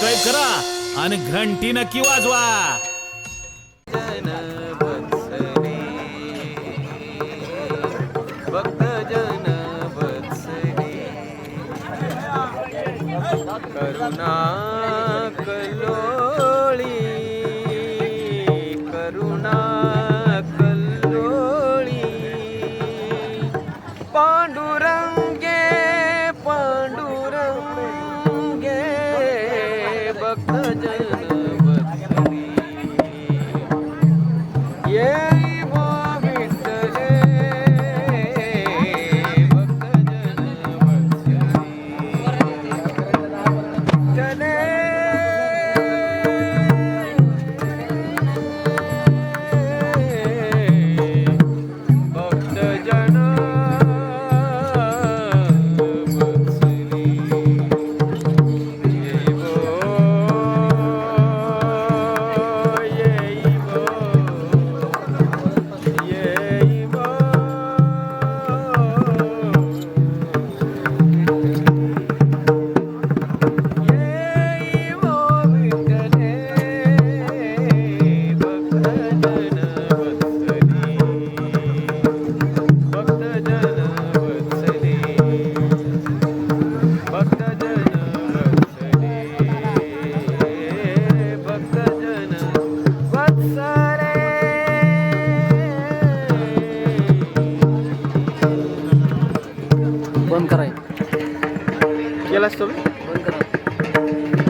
Subscribe करा आणि घंटी नक्की वाजवा. भक्तजन वत्सले करुणा कल्लोळी करुणा कल्लोळी पांडू 떠져 बंद कराय गेलास तुम्ही? बंद करा